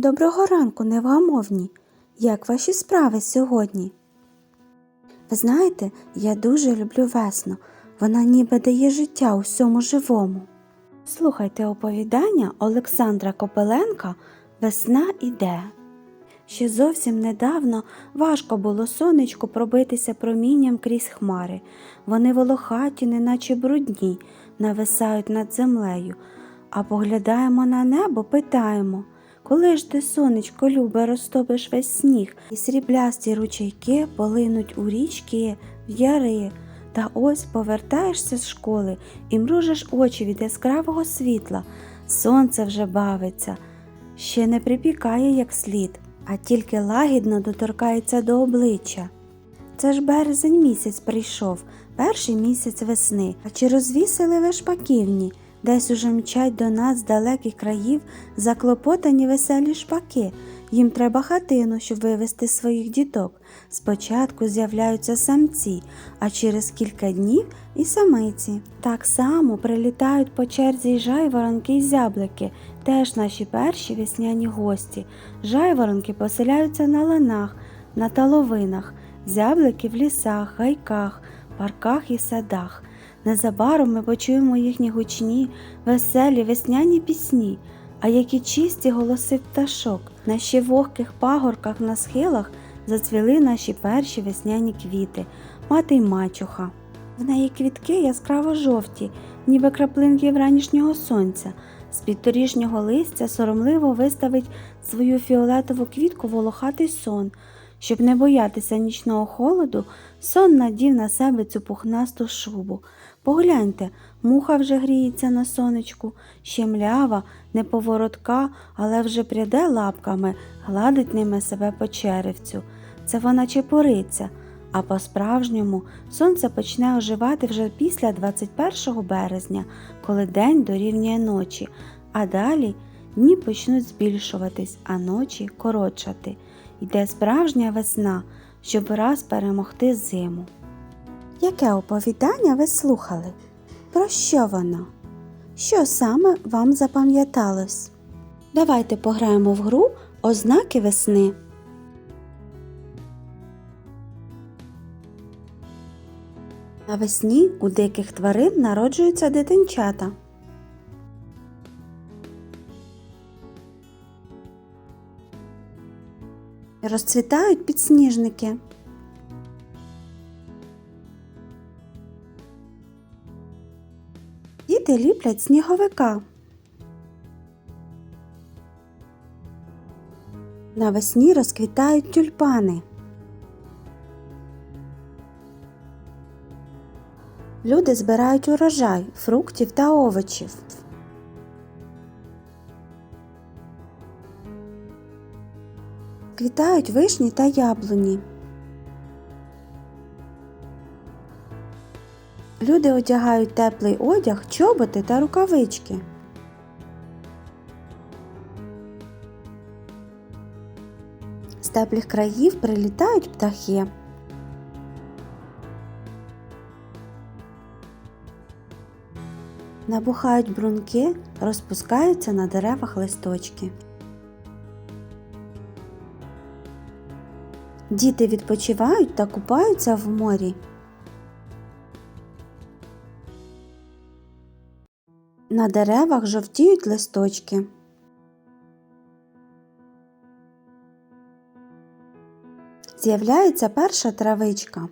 Доброго ранку, невгамовні! Як ваші справи сьогодні? Ви знаєте, я дуже люблю весну. Вона ніби дає життя усьому живому. Слухайте оповідання Олександра Копеленка Весна іде. Ще зовсім недавно важко було сонечку пробитися промінням крізь хмари. Вони волохаті, неначе брудні, нависають над землею. А поглядаємо на небо, питаємо, коли ж ти, сонечко, любе, розтопиш весь сніг, і сріблясті ручейки полинуть у річки, в яри. Та ось повертаєшся з школи і мружиш очі від яскравого світла. Сонце вже бавиться, ще не припікає як слід, а тільки лагідно доторкається до обличчя. Це ж березень місяць прийшов, перший місяць весни, а чи розвісили ви шпаківні? Десь уже мчать до нас з далеких країв заклопотані веселі шпаки. Їм треба хатину, щоб вивести своїх діток. Спочатку з'являються самці, а через кілька днів і самиці. Так само прилітають по черзі й жайворонки й зяблики, теж наші перші весняні гості. Жайворонки поселяються на ланах, на таловинах, зяблики в лісах, гайках, парках і садах. Незабаром ми почуємо їхні гучні, веселі весняні пісні, а які чисті голоси пташок. На ще вогких пагорках на схилах зацвіли наші перші весняні квіти, мати й мачуха. В неї квітки яскраво жовті, ніби краплинки вранішнього сонця. З під торішнього листя соромливо виставить свою фіолетову квітку волохатий сон. Щоб не боятися нічного холоду, сон надів на себе цю пухнасту шубу. Погляньте, муха вже гріється на сонечку, ще млява, неповоротка, але вже пряде лапками, гладить ними себе по черевцю. Це вона чепуриться, а по-справжньому сонце почне оживати вже після 21 березня, коли день дорівнює ночі, а далі дні почнуть збільшуватись, а ночі коротшати. Йде справжня весна, щоб раз перемогти зиму. Яке оповідання ви слухали? Про що воно? Що саме вам запам'яталось? Давайте пограємо в гру Ознаки весни. Навесні у диких тварин народжуються дитинчата. Розцвітають підсніжники. Діти ліплять сніговика. Навесні розквітають тюльпани. Люди збирають урожай фруктів та овочів. Квітають вишні та яблуні. Люди одягають теплий одяг, чоботи та рукавички. З теплих країв прилітають птахи. Набухають брунки, розпускаються на деревах листочки. Діти відпочивають та купаються в морі. На деревах жовтіють листочки. З'являється перша травичка.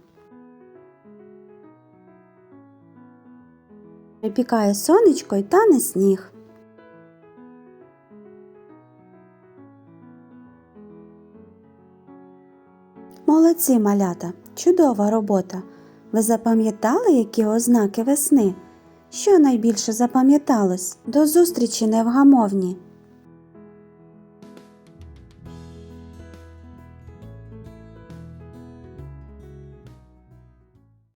Припікає сонечко й тане сніг. Молодці малята, чудова робота. Ви запам'ятали, які ознаки весни? Що найбільше запам'яталось? До зустрічі невгамовні!